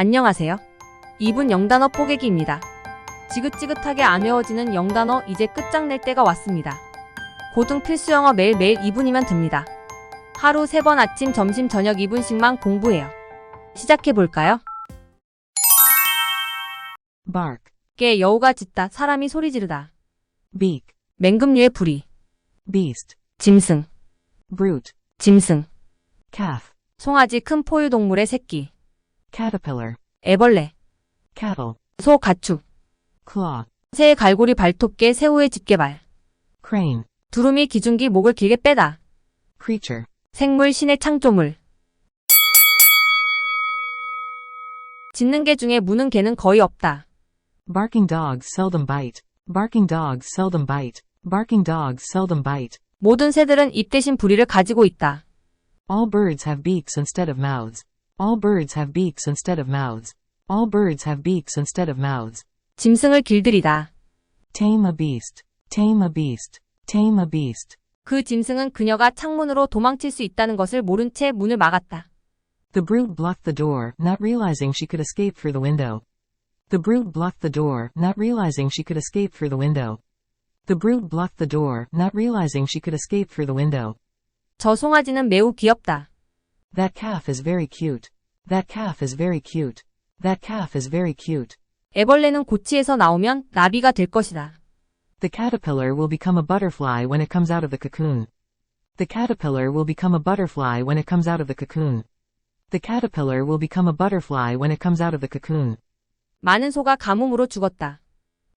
안녕하세요. 2분 영단어 뽀개기입니다. 지긋지긋하게 안 외워지는 영단어 이제 끝장낼 때가 왔습니다. 고등 필수 영어 매일매일 2분이면 됩니다. 하루 3번 아침, 점심, 저녁 2분씩만 공부해요. 시작해 볼까요? bark, 깨 여우가 짖다, 사람이 소리 지르다. beak, 맹금류의 부리, beast, 짐승, brute, 짐승, calf, 송아지 큰 포유동물의 새끼, caterpillar, 애벌레, cattle, 소 가축, claw, 새의 갈고리 발톱개, 새우의 집게발, crane, 두루미 기중기 목을 길게 빼다, creature, 생물 신의 창조물. 짖는 개 중에 무는 개는 거의 없다. barking dogs seldom bite, barking dogs seldom bite, barking dogs seldom bite. 모든 새들은 입 대신 부리를 가지고 있다. All birds have beaks instead of mouths. All birds have beaks instead of mouths. All birds have beaks instead of mouths. 짐승을 길들이다. Tame a beast, tame a beast, tame a beast. 그 짐승은 그녀가 창문으로 도망칠 수 있다는 것을 모른 채 문을 막았다. The brute blocked the door, not realizing she could escape through the window. The brute blocked the door, not realizing she could escape through the window. The brute blocked the door, not realizing she could escape through the window. 저 송아지는 매우 귀엽다. That calf is very cute. That calf is very cute. That calf is very cute. 애벌레는 고치에서 나오면 나비가 될 것이다. The caterpillar will become a butterfly when it comes out of the cocoon. The caterpillar will become a butterfly when it comes out of the cocoon. The caterpillar will become a butterfly when it comes out of the cocoon. 많은 소가 가뭄으로 죽었다.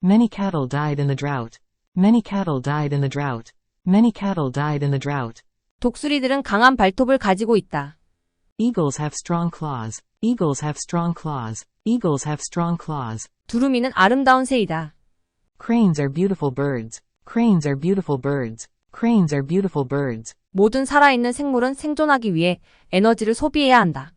Many cattle died in the drought. Many cattle died in the drought. Many cattle died in the drought. 독수리들은 강한 발톱을 가지고 있다. Eagles have strong claws. Eagles have strong claws. Eagles have strong claws. 두루미는 아름다운 새이다. Cranes are beautiful birds. Cranes are beautiful birds. Cranes are beautiful birds. 모든 살아있는 생물은 생존하기 위해 에너지를 소비해야 한다.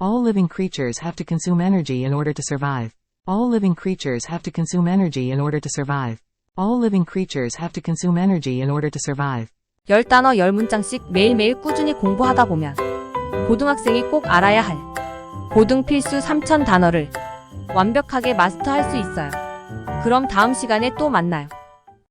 All living creatures have to consume energy in order to survive. All living creatures have to consume energy in order to survive. All living creatures have to consume energy in order to survive. 열 단어 열 문장씩 매일매일 꾸준히 공부하다 보면 고등학생이 꼭 알아야 할 고등 필수 3천 단어를 완벽하게 마스터할 수 있어요. 그럼 다음 시간에 또 만나요.